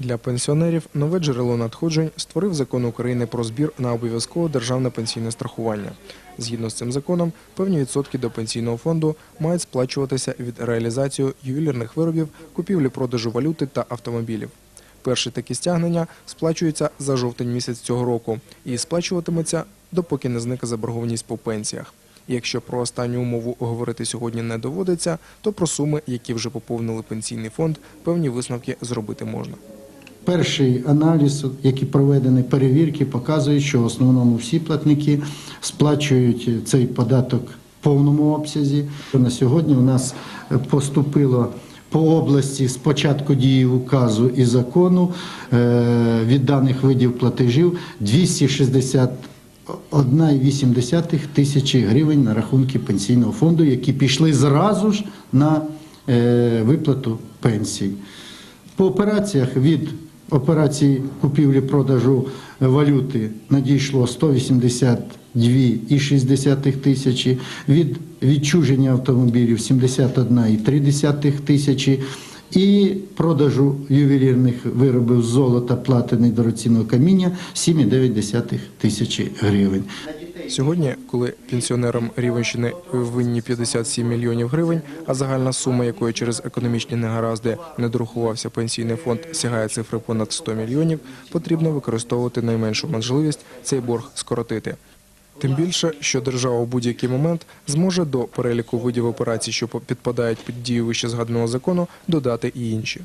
Для пенсіонерів нове джерело надходжень створив закон України про збір на обов'язкове державне пенсійне страхування. Згідно з цим законом, певні відсотки до пенсійного фонду мають сплачуватися від реалізації ювелірних виробів, купівлі-продажу валюти та автомобілів. Перші такі стягнення сплачуються за жовтень місяць цього року і сплачуватиметься, допоки не зникне заборгованість по пенсіях. Якщо про останню умову говорити сьогодні не доводиться, то про суми, які вже поповнили пенсійний фонд, певні висновки зробити можна. Перший аналіз, який проведені перевірки, показує, що в основному всі платники сплачують цей податок в повному обсязі. На сьогодні у нас поступило по області з початку дії указу і закону е, від даних видів платежів 261,8 тисячі гривень на рахунки пенсійного фонду, які пішли зразу ж на е, виплату пенсій. По операціях від операції купівлі-продажу валюти надійшло 182,6 тисячі, від відчуження автомобілів 71,3 тисячі і продажу ювелірних виробів з золота, платини і дорогоцінного каміння 7,9 тисячі гривень. Сьогодні, коли пенсіонерам Рівенщини винні 57 мільйонів гривень, а загальна сума якої через економічні негаразди не дорахувався пенсійний фонд, сягає цифри понад 100 мільйонів, потрібно використовувати найменшу можливість цей борг скоротити. Тим більше, що держава у будь-який момент зможе до переліку видів операцій, що підпадають під дію вище згаданого закону, додати і інші.